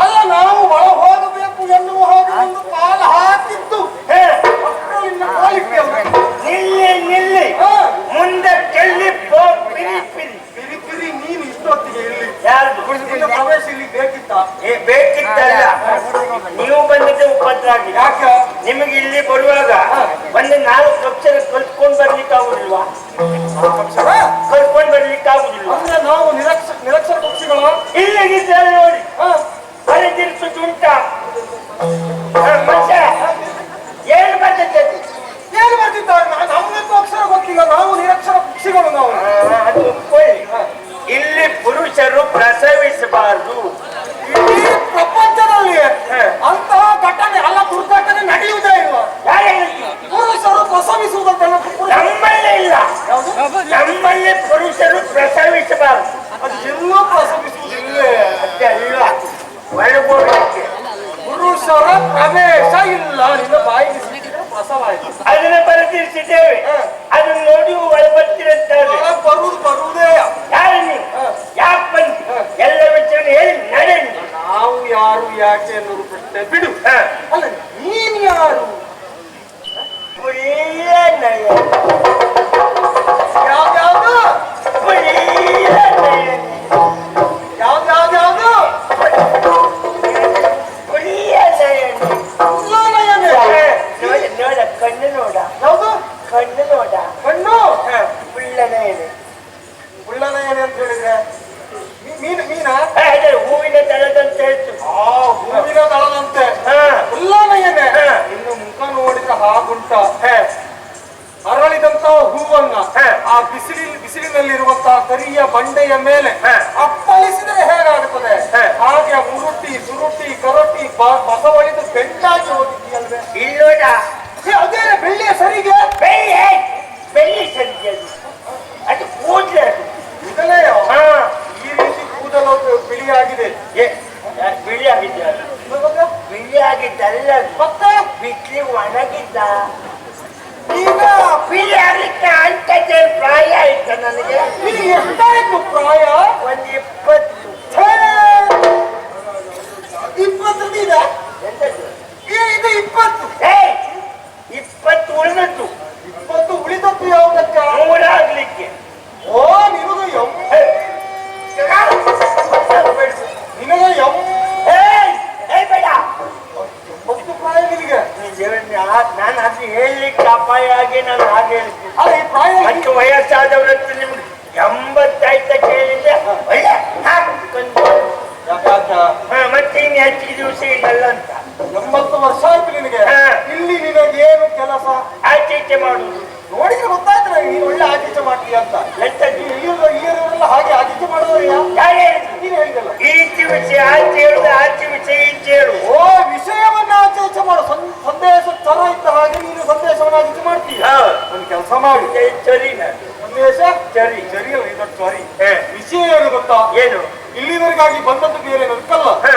ಅಲ್ಲ ನಾವು ಒಳ ಹೋಗಬೇಕು ಎನ್ನುವ ಹಾಗೆ ಒಂದು ಕಾಲ ಹಾಕಿತ್ತು. ನಿಲ್ಲಿ ನಿಲ್ಲಿ. ಮುಂದೆ ಚೆಲ್ಲಿ ಪಿರಿ ಪಿರಿ. ಪಿರಿ ಪಿರಿ ನೀನು ಇಷ್ಟೊತ್ತಿಗೆ ಇಲ್ಲಿ ಯಾರು ಪ್ರವೇಶ ಇಲ್ಲಿ ಬೇಕಿತ್ತ? ಏ ಬೇಕಿತ್ತಲ್ಲ. ನೀವು ಬಂದಿದ್ದೆ ಉಪದ್ರ ಆಗಿ ಯಾಕೆ? ನಿಮಗೆ ಇಲ್ಲಿ ಬರುವಾಗ ಒಂದು ನಾಲ್ಕು ಕಕ್ಷರ ಕಲ್ತ್ಕೊಂಡು ಬರ್ಲಿಕ್ಕೆ ಆಗುದಿಲ್ವಾ ಕಲ್ತ್ಕೊಂಡು ಬರ್ಲಿಕ್ಕೆ ಅಂದ್ರೆ ನಾವು ನಿರಕ್ಷ ನಿರಕ್ಷರ ಪಕ್ಷಿಗಳು? ಇಲ್ಲಿ ನೋಡಿ. ಬರೆದಿರ್ತುಂಟ ಮನುಷ್ಯ ಏನು ಬಂದದ್ದು? ಏನು ಬರ್ತಿದ್ದಾರೆ ನಮ್ಗಂತೂ ಅಕ್ಷರ ಗೊತ್ತಿಲ್ಲ. ನಾವು ನಿರಕ್ಷರ ಪಕ್ಷಿಗಳು ನಾವು. ಅದು ಇಲ್ಲಿ ಪುರುಷರು ಪ್ರಸವಿಸಬಾರದು. ಇಡೀ ಪ್ರಪಂಚದಲ್ಲಿ. ಅಂತಹ ಘಟನೆ ಅಲ್ಲ ದುರ್ಘಟನೆ ನಡೆಯುವುದೇ ಇಲ್ಲ. ಯಾರು? ಪುರುಷರು ಪ್ರಸವಿಸುವುದಲ್ಲ ನಮ್ಮಲ್ಲೇ ನಮ್ಮಲ್ಲಿ ಇಲ್ಲ. ನಮ್ಮಲ್ಲಿ ಪುರುಷರು ಪ್ರಸವಿಸಬಾರದು. ಅದು ಎಲ್ಲೂ ಪ್ರಸವಿಸುವುದಿಲ್ಲೇ ಅಷ್ಟೇ ಅಲ್ಲ ಒಳಗೋಡಕ್ಕೆ ಪುರುಷರ ಪ್ರವೇಶ ಇಲ್ಲ ನಿನ್ನ ಬಾಯಿಗೆ ಸಿಕ್ಕಿದ್ರೆ ಪ್ರಸವ ಆಯ್ತು ಅದನ್ನ ಬರೆದಿರಿಸಿದ್ದೇವೆ ಅದನ್ನ ನೋಡಿ ಒಳಬರ್ತಿರುತ್ತಾರೆ ಒಳಗ್ ಬರುವುದು ಬರುವುದೇ ಯಾರು ನೀವು ಯಾಕೆ ಬಂದು ಎಲ್ಲ ವಿಚಾರ ಹೇಳಿ ನಡೆಯಲಿ ನಾವು ಯಾರು ಯಾಕೆ ಅನ್ನೋದು ಪ್ರಶ್ನೆ. ಬಿಡು. ಬಂಡೆಯ ಮೇಲೆ ಅಂತದ್ದೇ ಪ್ರಾಯ ಆಯ್ತು ನನಗೆ? ಇದು ಎಷ್ಟಾಯ್ತು ಪ್ರಾಯ? ಒಂದು ಇಪ್ಪತ್ತು! ಇಪ್ಪತ್ತು ಇದೆ? ಇದು ಇಪ್ಪತ್ತು. ಇಪ್ಪತ್ತು ಉಳಿದದ್ದು. ಇಪ್ಪತ್ತು ಉಳಿದದ್ದು ಯಾವುದಕ್ಕ ಮೂರಾಗ್ಲಿಕ್ಕೆ ಓ ನಿನಗೆ ಎಂ ಹೇ. ನಿನಗೆ ಎಂ ಏಯ್, ಏಯ್ ಬೇಡ ಎಂಬತ್ತು ಪ್ರಾಯ ನಿನಗೆ ನಾನು ಅದು ಹೇಳಲಿಕ್ಕೆ ಅಪಾಯ ಆಗಿ ನಾನು ಹಾಗೆ ಹೇಳ್ತೀನಿ ಅಲ್ಲ ಈ ಪ್ರಾಯ ಮತ್ತು ವಯಸ್ಸಾದವರತ್ತು ನಿಮ್ಗೆ ಎಂಬತ್ತಾಯ್ತ ಕೇಳಿದ್ರೆ ಒಳ್ಳೆ ಹಾಕೊಂಡು ಯಾಕಾಕ ಹಾ, ಮತ್ತೆ ಇನ್ನು ದಿವಸ ಅಂತ. ಎಂಬತ್ತು ವರ್ಷ ಆಯ್ತು ನಿನಗೆ. ಇಲ್ಲಿ ನಿನಗೇನು ಕೆಲಸ? ಆಚೆ ಈಚೆ ಮಾಡುವುದು ನೋಡಿದ್ರೆ ಗೊತ್ತಾಯ್ತು ನನಗೆ ನೀನು ಒಳ್ಳೆ ಆಚೀಚೆ ಮಾಡ್ತೀಯ ಅಂತ. ಎಂತ? ಇಲ್ಲಿಯವರೆಲ್ಲ ಹಾಗೆ ಆಚೀಚೆ ಹೇಳಿದ್ರು? ನೀನು ಹೇಳಿದಲ್ಲ ಈಚೆ ವಿಷಯ ಆಚೆ ಹೇಳುದು ಆಚೆ ವಿಷಯ ಈಚೆ ಹೇಳು ಓ ವಿಷಯವನ್ನ ಆಚೆ ಈಚೆ ಮಾಡು ಸಂದೇಶ ತರ ಇದ್ದ ಹಾಗೆ ನೀನು ಸಂದೇಶವನ್ನ ಆಚೆ ಮಾಡ್ತೀಯ. ಒಂದು ಕೆಲಸ ಮಾಡಿ. ಚರಿ ಸಂದೇಶ? ಚರಿ. ಚರಿ ಅಲ್ಲ ಇದೊಂದು ಚರಿ. ವಿಷಯ ಏನು ಗೊತ್ತಾ? ಏನು? ಇಲ್ಲಿವರೆಗಾಗಿ ಬಂದದ್ದು ಬೇರೆ ಅದಕ್ಕಲ್ಲ ಹಾ.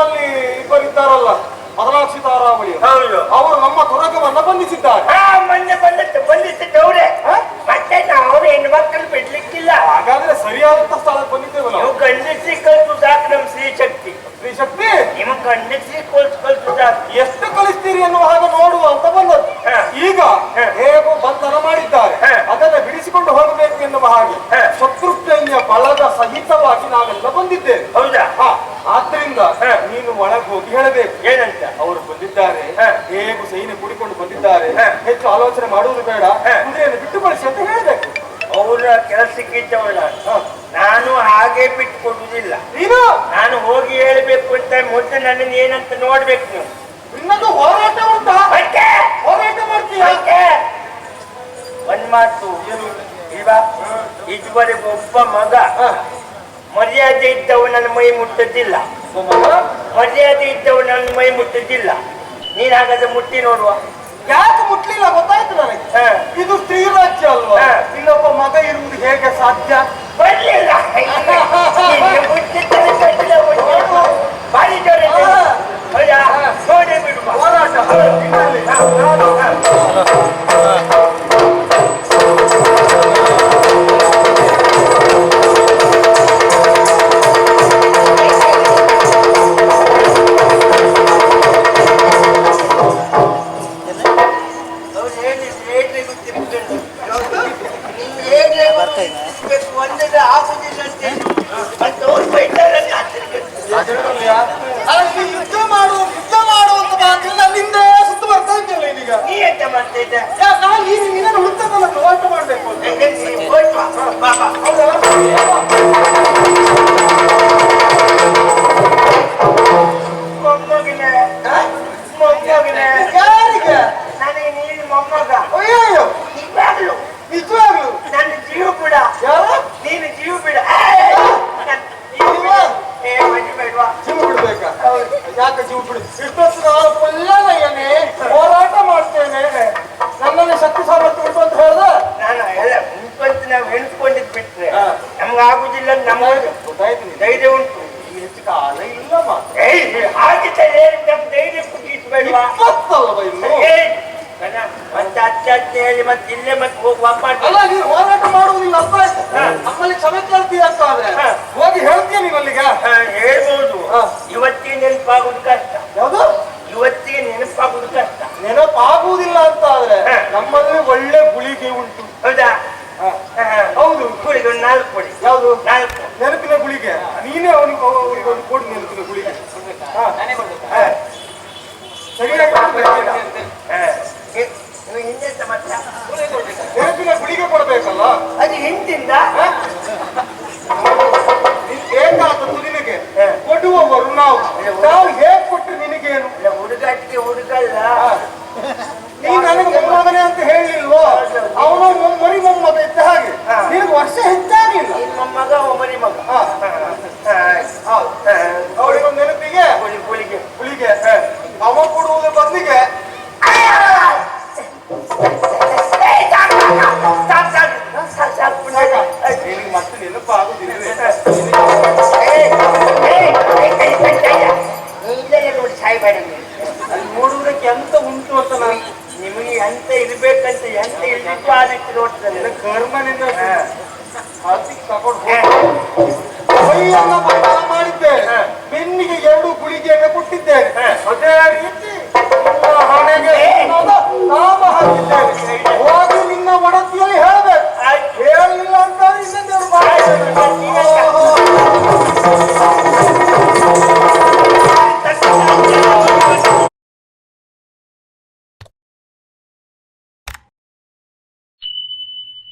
ನಿಮ್ಮಲ್ಲಿ ಇಬ್ಬರಿದ್ದಾರಲ್ಲ ಮದಲಾಕ್ಷಿ ಹೌದು. ಅವರು ನಮ್ಮ ತುರಗವನ್ನ ಬಂಧಿಸಿದ್ದಾರೆ. ಮೊನ್ನೆ ಬಂದಿತ್ತು ಬಂದಿದ್ದವ್ರೆ ಹಾ? ಮತ್ತೆ ನಾವು ಹೆಣ್ಣು ಮಕ್ಕಳು ಬಿಡ್ಲಿಕ್ಕಿಲ್ಲ. ಹಾಗಾದ್ರೆ ಸರಿಯಾದಂತ ಸ್ಥಳಕ್ಕೆ ಬಂದಿದ್ದೇವೆ ನೀವು ಗಂಡಸ್ರಿ ಕಲ್ತು ಸಾಕು ನಮ್ ಸ್ತ್ರೀ ಶಕ್ತಿ ಸ್ತ್ರೀ ಶಕ್ತಿ ನಿಮ್ಮ ಗಂಡಸ್ರಿ ಕಲ್ತು ಕಲ್ತು ಸಾಕು. ಎಷ್ಟು ಕಲಿಸ್ತೀರಿ ಅನ್ನುವ ಹಾಗೆ ನೋಡುವ ಅಂತ ಬಂದದ್ದು. ಈಗ. ಹೇಗೋ ಬಂಧನ ಮಾಡಿದ್ದಾರೆ. ಅದನ್ನ ಬಿಡಿಸಿಕೊಂಡು ಹೋಗಬೇಕು ಎನ್ನುವ ಹಾಗೆ ಹಾ. ಬಲದ ಸಹಿತವಾಗಿ ನಾವೆಲ್ಲ ಬಂದಿದ್ದೇವೆ. ಹೌದಾ? ಹಾ, ಆದ್ರಿಂದ. ನೀನು ಒಳಗೆ ಹೋಗಿ ಹೇಳಬೇಕು. ಏನಂತ? ಅವರು ಬಂದಿದ್ದಾರೆ. ಹೇಗೂ ಸೈನ್ಯ ಕೂಡಿಕೊಂಡು ಬಂದಿದ್ದಾರೆ. ಹೆಚ್ಚು ಆಲೋಚನೆ ಮಾಡುವುದು ಬೇಡ. ಕುದುರೆಯನ್ನು ಬಿಟ್ಟು ಬಳಸಿ ಅಂತ ಹೇಳಬೇಕು ಅವರ ಕೆಲಸಕ್ಕಿದ್ದವಳ ನಾನು ಹಾಗೆ ಬಿಟ್ಟುಕೊಡುವುದಿಲ್ಲ ನೀನು? ನಾನು ಹೋಗಿ ಹೇಳಬೇಕು ಅಂತ ಮೊದಲು ನನ್ನನ್ನು ಏನಂತ ನೋಡ್ಬೇಕು ನೀವು ನಿನ್ನದು ಹೋರಾಟ ಉಂಟಾ? ಹೋರಾಟ ಮಾಡ್ತೀಯ? ಒಂದ್ ಮಾತು. ಇಲ್ವಾ ಇದುವರೆಗೂ ಒಬ್ಬ ಮಗ. ಮರ್ಯಾದೆ ಇದ್ದವ ನನ್ನ ಮೈ ಮುಟ್ಟದಿಲ್ಲ ಮರ್ಯಾದೆ ಇದ್ದವ ನನ್ನ ಮೈ ಮುಟ್ಟದಿಲ್ಲ ನೀನ್ ಹಾಗಾದ್ರೆ ಮುಟ್ಟಿ ನೋಡುವ. ಯಾಕೆ ಮುಟ್ಲಿಲ್ಲ? ಗೊತ್ತಾಯ್ತು ನನಗೆ. ಹಾ. ಇದು ಸ್ತ್ರೀ ರಾಜ್ಯ ಅಲ್ವಾ. ಇಲ್ಲೊಬ್ಬ ಮಗ ಇರುವುದು ಹೇಗೆ ಸಾಧ್ಯ? ಬರ್ಲಿಲ್ಲ. ಬಾರಿ ಜೋರ? ನೋಡಿ ಹೋರಾಟ. ನಾನು ಮಾಡಬೇಕು ಮೊಮ್ಮಗಿನೇ ಯಾರಿಗೆ? ನನಗೆ ನೀನು ಮೊಮ್ಮಗ. ಅಯ್ಯೋ ನಿಜವಾಗ್ಲು? ನಿಜವಾಗ ನೆನಪಿನ ಗುಳಿಗೆ. ನೀನೇ ಅವನಿಗೆ ಅವನಿಗೆ ಒಂದು ಕೊಡು ನೆನಪಿನ ಗುಳಿಗೆ. ನೆನಪಿನ ಗುಳಿಗೆ ಕೊಡ್ಬೇಕಲ್ಲ? ಅದು ಹಿಂದಿಂದ? ಏನಾಗ್ತದೆ ನಿನಗೆ. ಎಂತ ಇರ್ಬೇಕಂತ ಎಂತ ಹೆಂಗೆ ಇರ್ಲಿಕ್ಕೂ ಆಗಕ್ಕೆ ನೋಡ್ತಾರೆ ಕರ್ಮನಿಂದ ಮಾಡಿದ್ದೆ. ಬೆನ್ನಿಗೆ ಎರಡು ಗುಳಿಗೆಯನ್ನು ಕೊಟ್ಟಿದ್ದೇನೆ ಅದೇ ರೀತಿ ಹಣೆಗೆ ನಾಮ ಹಾಕಿದ್ದೇನೆ